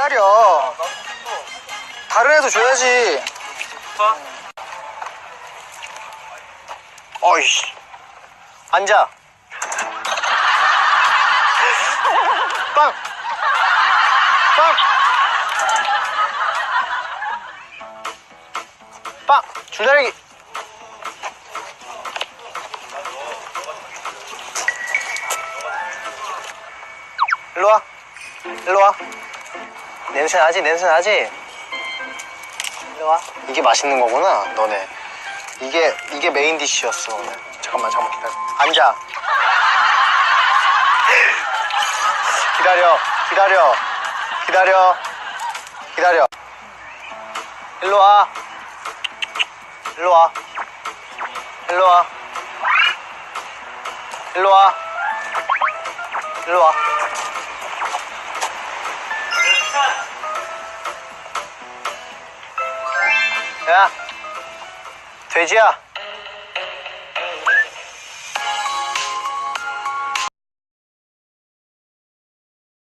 기다려. 다른 애도 줘야지. 어이씨. 앉아. 빵. 빵. 빵. 줄다리기. 일로 와. 일로 와. 냄새 나지? 냄새 나지? 일로 와. 이게 맛있는 거구나, 너네. 이게, 이게 메인 디쉬였어, 오늘. 잠깐만, 잠깐만 기다려. 앉아. 기다려, 기다려, 기다려, 기다려. 일로 와. 일로 와. 일로 와. 일로 와. 일로 와. 야, 돼지야.